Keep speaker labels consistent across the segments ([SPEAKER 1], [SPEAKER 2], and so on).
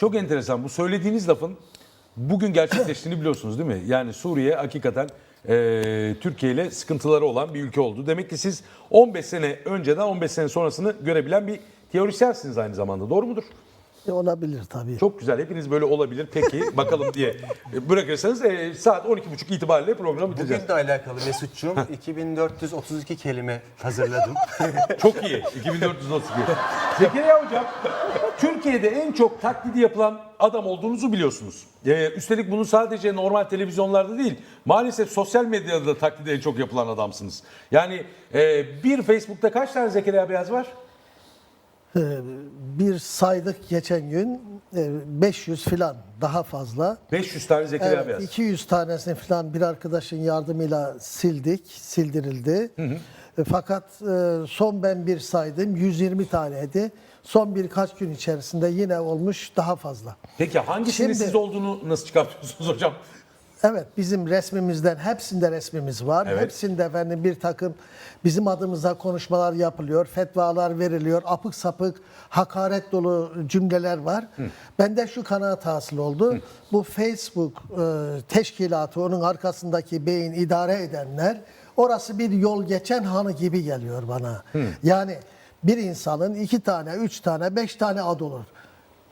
[SPEAKER 1] Çok enteresan. Bu söylediğiniz lafın bugün gerçekleştiğini biliyorsunuz değil mi? Yani Suriye hakikaten e, Türkiye ile sıkıntıları olan bir ülke oldu. Demek ki siz 15 sene önceden 15 sene sonrasını görebilen bir teorisyensiniz aynı zamanda. Doğru mudur?
[SPEAKER 2] E, olabilir tabii.
[SPEAKER 1] Çok güzel. Hepiniz böyle olabilir. Peki bakalım diye bırakırsanız e, saat 12.30 itibariyle programı bitireceğiz.
[SPEAKER 3] Bugün de alakalı Mesut'cum 2432 kelime hazırladım.
[SPEAKER 1] Çok iyi. 2432. Zekeriya Hocam, Türkiye'de en çok taklidi yapılan adam olduğunuzu biliyorsunuz. Ee, üstelik bunu sadece normal televizyonlarda değil, maalesef sosyal medyada da taklidi en çok yapılan adamsınız. Yani e, bir Facebook'ta kaç tane Zekeriya Beyaz var?
[SPEAKER 2] E, bir saydık geçen gün e, 500 filan daha fazla.
[SPEAKER 1] 500 tane Zekeriya
[SPEAKER 2] Evet,
[SPEAKER 1] Beyaz.
[SPEAKER 2] 200 tanesini filan bir arkadaşın yardımıyla sildik, sildirildi. E, Fakat e, son ben bir saydım 120 taneydi. Son birkaç gün içerisinde yine olmuş daha fazla.
[SPEAKER 1] Peki hangisinin
[SPEAKER 2] Şimdi-
[SPEAKER 1] siz olduğunu nasıl çıkartıyorsunuz hocam?
[SPEAKER 2] Evet bizim resmimizden hepsinde resmimiz var.
[SPEAKER 1] Evet.
[SPEAKER 2] Hepsinde efendim bir takım bizim adımıza konuşmalar yapılıyor, fetvalar veriliyor, apık sapık hakaret dolu cümleler var. Bende şu kanaat hasıl oldu. Bu Facebook e, teşkilatı, onun arkasındaki beyin idare edenler orası bir yol geçen hanı gibi geliyor bana. Yani bir insanın iki tane, üç tane, beş tane adı olur.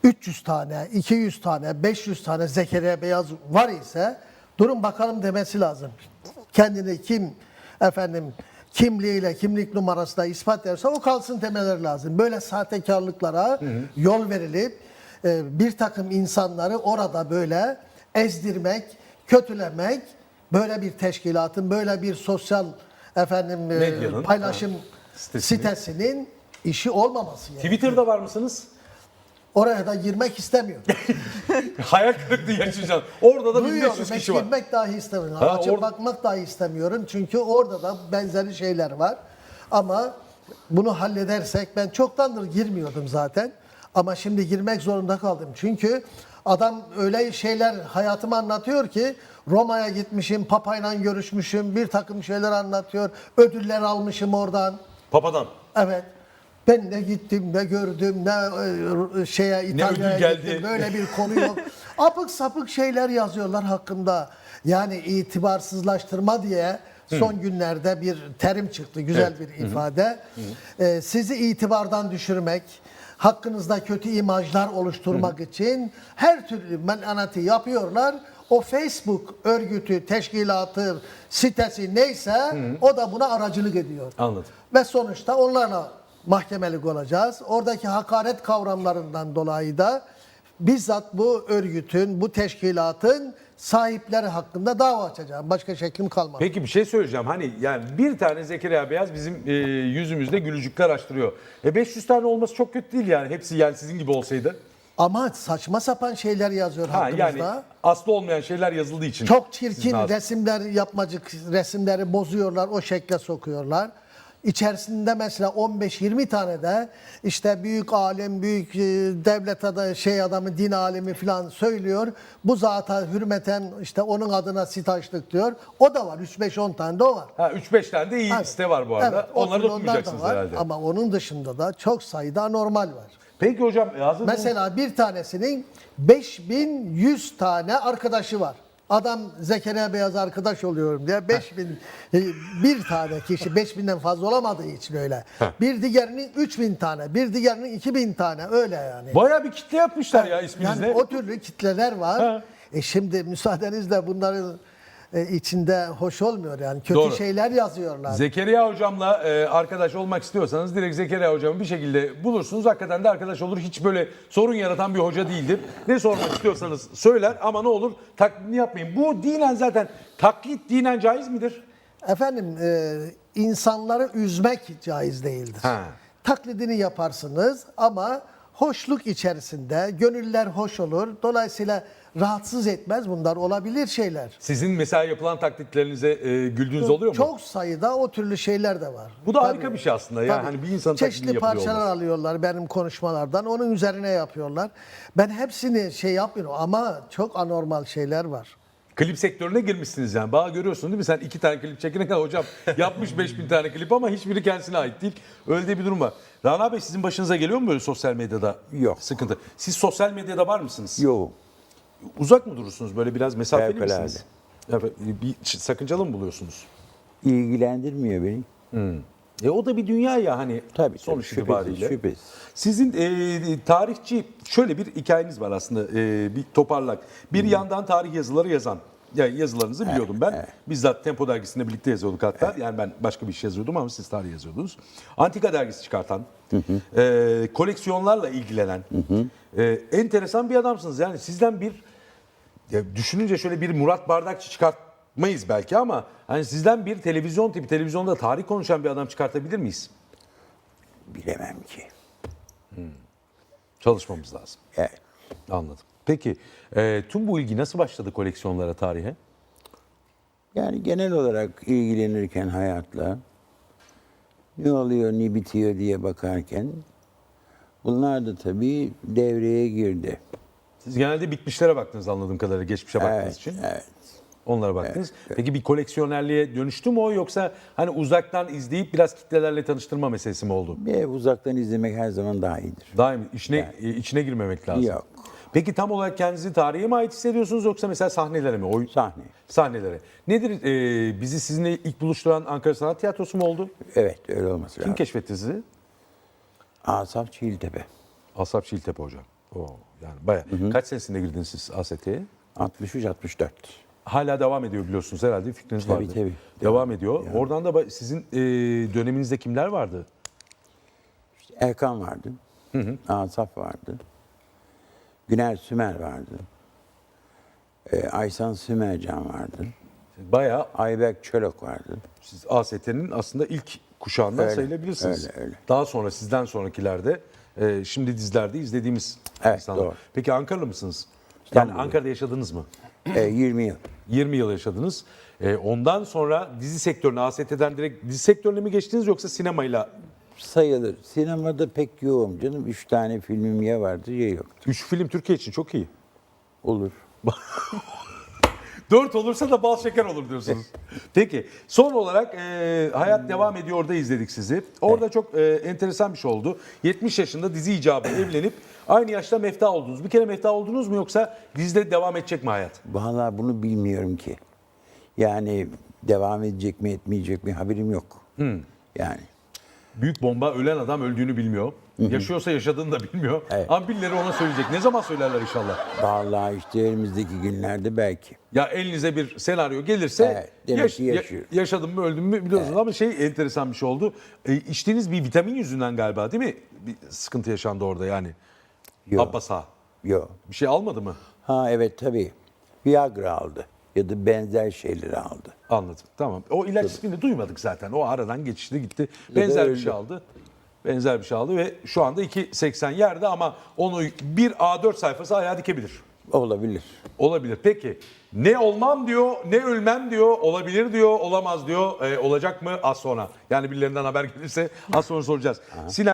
[SPEAKER 2] 300 tane, 200 tane, 500 tane Zekeriya Beyaz var ise durun bakalım demesi lazım. Kendini kim efendim kimliğiyle, kimlik numarasıyla ispat ederse o kalsın demeleri lazım. Böyle sahtekarlıklara yol verilip e, bir takım insanları orada böyle ezdirmek, kötülemek, böyle bir teşkilatın, böyle bir sosyal efendim e,
[SPEAKER 1] Medyanın,
[SPEAKER 2] paylaşım
[SPEAKER 1] sitesinin.
[SPEAKER 2] sitesinin işi olmaması gerekiyor.
[SPEAKER 1] Twitter'da var mısınız?
[SPEAKER 2] Oraya da girmek istemiyorum.
[SPEAKER 1] Hayal kırıklığı yaşayacağım. Orada da
[SPEAKER 2] Duyuyorum.
[SPEAKER 1] 1500
[SPEAKER 2] Hiç
[SPEAKER 1] kişi var.
[SPEAKER 2] girmek dahi istemiyorum.
[SPEAKER 1] Ha,
[SPEAKER 2] Açıp
[SPEAKER 1] or-
[SPEAKER 2] bakmak dahi istemiyorum. Çünkü orada da benzeri şeyler var. Ama bunu halledersek ben çoktandır girmiyordum zaten. Ama şimdi girmek zorunda kaldım. Çünkü adam öyle şeyler hayatıma anlatıyor ki Roma'ya gitmişim, papayla görüşmüşüm, bir takım şeyler anlatıyor. Ödüller almışım oradan.
[SPEAKER 1] Papadan.
[SPEAKER 2] Evet. Ben ne gittim ne gördüm ne e, şeye İtalya'ya
[SPEAKER 1] ödül geldi.
[SPEAKER 2] gittim böyle bir konu yok. Apık sapık şeyler yazıyorlar hakkında. Yani itibarsızlaştırma diye son günlerde bir terim çıktı. Güzel bir ifade. Ee, sizi itibardan düşürmek, hakkınızda kötü imajlar oluşturmak için her türlü menanati yapıyorlar. O Facebook örgütü, teşkilatı, sitesi neyse o da buna aracılık ediyor.
[SPEAKER 1] Anladım.
[SPEAKER 2] Ve sonuçta onlarla mahkemelik olacağız. Oradaki hakaret kavramlarından dolayı da bizzat bu örgütün, bu teşkilatın sahipleri hakkında dava açacağım. Başka şeklim kalmadı.
[SPEAKER 1] Peki bir şey söyleyeceğim. Hani yani bir tane Zekeriya Beyaz bizim e, yüzümüzde gülücükler açtırıyor. E 500 tane olması çok kötü değil yani. Hepsi yani sizin gibi olsaydı.
[SPEAKER 2] Ama saçma sapan şeyler yazıyor
[SPEAKER 1] Ha
[SPEAKER 2] hakkımızda.
[SPEAKER 1] yani aslı olmayan şeyler yazıldığı için.
[SPEAKER 2] Çok çirkin resimler yapmacık resimleri bozuyorlar, o şekle sokuyorlar. İçerisinde mesela 15-20 tane de işte büyük alim, büyük e, devlet adamı, şey adamı, din alimi falan söylüyor. Bu zata hürmeten işte onun adına sitaşlık diyor. O da var. 3-5-10 tane de o var.
[SPEAKER 1] Ha 3-5 tane de iyi
[SPEAKER 2] Evet.
[SPEAKER 1] site var bu arada.
[SPEAKER 2] Evet,
[SPEAKER 1] Onları okumayacaksınız
[SPEAKER 2] var.
[SPEAKER 1] herhalde.
[SPEAKER 2] Ama onun dışında da çok sayıda anormal var.
[SPEAKER 1] Peki hocam e, hazır
[SPEAKER 2] Mesela bir tanesinin 5100 tane arkadaşı var. Adam Zekeriya Beyaz arkadaş oluyorum diye 5000 e, bir tane kişi 5000'den fazla olamadığı için öyle. Bir diğerinin 3000 tane, bir diğerinin 2000 tane öyle yani.
[SPEAKER 1] Bayağı bir kitle yapmışlar ya isminizle.
[SPEAKER 2] Yani o türlü kitleler var. E şimdi müsaadenizle bunların e, içinde hoş olmuyor yani. Kötü
[SPEAKER 1] Doğru.
[SPEAKER 2] şeyler yazıyorlar.
[SPEAKER 1] Zekeriya hocamla e, arkadaş olmak istiyorsanız direkt Zekeriya hocamı bir şekilde bulursunuz. Hakikaten de arkadaş olur. Hiç böyle sorun yaratan bir hoca değildir. Ne sormak istiyorsanız söyler ama ne olur taklidini yapmayın. Bu dinen zaten taklit dinen caiz midir?
[SPEAKER 2] Efendim e, insanları üzmek caiz değildir.
[SPEAKER 1] Ha.
[SPEAKER 2] Taklidini yaparsınız ama hoşluk içerisinde gönüller hoş olur. Dolayısıyla rahatsız etmez bunlar olabilir şeyler.
[SPEAKER 1] Sizin mesela yapılan taklitlerinize e, güldüğünüz oluyor mu?
[SPEAKER 2] Çok sayıda o türlü şeyler de var.
[SPEAKER 1] Bu da harika bir şey aslında ya.
[SPEAKER 2] Tabii.
[SPEAKER 1] Hani bir taklidini
[SPEAKER 2] Çeşitli parçalar
[SPEAKER 1] olması.
[SPEAKER 2] alıyorlar benim konuşmalardan. Onun üzerine yapıyorlar. Ben hepsini şey yapmıyorum ama çok anormal şeyler var.
[SPEAKER 1] Klip sektörüne girmişsiniz yani. Bağ görüyorsun değil mi? Sen iki tane klip çekene kadar hocam yapmış 5000 tane klip ama hiçbiri kendisine ait değil. Öyle de bir durum var. Rana Bey sizin başınıza geliyor mu böyle sosyal medyada
[SPEAKER 4] Yok.
[SPEAKER 1] sıkıntı? Siz sosyal medyada var mısınız?
[SPEAKER 4] Yok.
[SPEAKER 1] Uzak mı durursunuz? Böyle biraz mesafeli
[SPEAKER 4] Fevkalade.
[SPEAKER 1] misiniz? Evet, bir sakıncalı mı buluyorsunuz?
[SPEAKER 4] İlgilendirmiyor beni.
[SPEAKER 1] E o da bir dünya ya hani
[SPEAKER 4] Tabii,
[SPEAKER 1] sonuç
[SPEAKER 4] tabii,
[SPEAKER 1] itibariyle.
[SPEAKER 4] şüphesiz, şüphesiz.
[SPEAKER 1] Sizin e, tarihçi şöyle bir hikayeniz var aslında e, bir toparlak. Bir yandan tarih yazıları yazan. Yani yazılarınızı biliyordum ben. Bizzat Tempo dergisinde birlikte yazıyorduk hatta. Yani ben başka bir şey yazıyordum ama siz tarih yazıyordunuz. Antika dergisi çıkartan, e, koleksiyonlarla ilgilenen, e, enteresan bir adamsınız. Yani sizden bir ya düşününce şöyle bir Murat Bardakçı çıkartmayız belki ama hani sizden bir televizyon tipi televizyonda tarih konuşan bir adam çıkartabilir miyiz?
[SPEAKER 4] Bilemem ki.
[SPEAKER 1] Çalışmamız lazım.
[SPEAKER 4] Evet.
[SPEAKER 1] Anladım. Peki e, tüm bu ilgi nasıl başladı koleksiyonlara, tarihe?
[SPEAKER 4] Yani genel olarak ilgilenirken hayatla ne oluyor ne bitiyor diye bakarken bunlar da tabii devreye girdi.
[SPEAKER 1] Siz genelde bitmişlere baktınız anladığım kadarıyla geçmişe baktığınız
[SPEAKER 4] Evet,
[SPEAKER 1] için.
[SPEAKER 4] evet.
[SPEAKER 1] Onlara baktınız. Peki bir koleksiyonerliğe dönüştü mü o yoksa hani uzaktan izleyip biraz kitlelerle tanıştırma meselesi mi oldu?
[SPEAKER 4] Bir uzaktan izlemek her zaman daha iyidir.
[SPEAKER 1] Daim içine e, içine girmemek lazım.
[SPEAKER 4] Yok.
[SPEAKER 1] Peki tam olarak kendinizi tarihe mi ait hissediyorsunuz yoksa mesela sahnelere mi? Oy,
[SPEAKER 4] Sahne.
[SPEAKER 1] Sahnelere. Nedir e, bizi sizinle ilk buluşturan Ankara Sanat Tiyatrosu mu oldu?
[SPEAKER 4] Evet öyle olması
[SPEAKER 1] Kim
[SPEAKER 4] lazım.
[SPEAKER 1] keşfetti sizi?
[SPEAKER 4] Asaf Çiğiltepe.
[SPEAKER 1] Asap Şiltepe hocam. Oo, yani bayağı. Kaç senesinde girdiniz siz AST'ye?
[SPEAKER 4] 63-64.
[SPEAKER 1] Hala devam ediyor biliyorsunuz herhalde bir fikriniz
[SPEAKER 4] Tabii,
[SPEAKER 1] vardı.
[SPEAKER 4] tabii.
[SPEAKER 1] Devam ediyor. Oradan da sizin e, döneminizde kimler vardı?
[SPEAKER 4] Erkan vardı. Asaf vardı. Güner Sümer vardı. Ee, Aysan Sümercan vardı.
[SPEAKER 1] Bayağı
[SPEAKER 4] Ayberk Çölok vardı.
[SPEAKER 1] siz AST'nin aslında ilk kuşağından
[SPEAKER 4] Öyle,
[SPEAKER 1] sayılabilirsiniz.
[SPEAKER 4] öyle, öyle.
[SPEAKER 1] Daha sonra sizden sonrakilerde e, şimdi dizilerde izlediğimiz
[SPEAKER 4] Evet,
[SPEAKER 1] insanlar.
[SPEAKER 4] doğru.
[SPEAKER 1] Peki Ankaralı mısınız? Yani
[SPEAKER 4] İstanbulluyum.
[SPEAKER 1] Ankara'da yaşadınız mı?
[SPEAKER 4] Ee, 20 yıl.
[SPEAKER 1] 20 yıl yaşadınız. E, ondan sonra dizi sektörüne, AST'den direkt dizi sektörüne mi geçtiniz yoksa sinemayla?
[SPEAKER 4] Sayılır. Sinemada pek yoğum canım. Üç tane filmim ya vardı ya yoktu.
[SPEAKER 1] Üç film Türkiye için çok iyi.
[SPEAKER 4] Olur.
[SPEAKER 1] Dört olursa da bal şeker olur diyorsunuz. Peki son olarak e, Hayat Devam Ediyor'da izledik sizi. Orada çok e, enteresan bir şey oldu. 70 yaşında dizi icabı evlenip aynı yaşta mefta oldunuz. Bir kere mefta oldunuz mu yoksa dizide devam edecek mi hayat?
[SPEAKER 4] Vallahi bunu bilmiyorum ki. Yani devam edecek mi etmeyecek mi haberim yok. Yani.
[SPEAKER 1] Büyük bomba ölen adam öldüğünü bilmiyor. Yaşıyorsa yaşadığını da bilmiyor.
[SPEAKER 4] Evet.
[SPEAKER 1] Ama birileri ona söyleyecek. Ne zaman söylerler inşallah?
[SPEAKER 4] Vallahi işte önümüzdeki günlerde belki.
[SPEAKER 1] Ya elinize bir senaryo gelirse
[SPEAKER 4] Evet, demek ki yaşıyor.
[SPEAKER 1] yaşadım mı öldüm mü biliyorsunuz ama şey enteresan bir şey oldu. E, içtiğiniz bir vitamin yüzünden galiba değil mi? Bir sıkıntı yaşandı orada yani.
[SPEAKER 4] Yok.
[SPEAKER 1] Abbas Ağa.
[SPEAKER 4] Yok.
[SPEAKER 1] Bir şey almadı mı?
[SPEAKER 4] Ha evet tabii. Viagra aldı. Ya da benzer şeyleri aldı.
[SPEAKER 1] Anladım. Tamam. O ilaç ismini duymadık zaten. O aradan geçişti gitti. Benzer bir
[SPEAKER 4] öldü.
[SPEAKER 1] şey aldı. Benzer bir şey aldı ve şu anda 2.80 yerde ama onu bir A4 sayfası ayağa dikebilir.
[SPEAKER 4] Olabilir.
[SPEAKER 1] Olabilir. Peki ne olmam diyor, ne ölmem diyor, olabilir diyor, olamaz diyor. E, olacak mı az sonra? Yani birilerinden haber gelirse az sonra soracağız. Sinan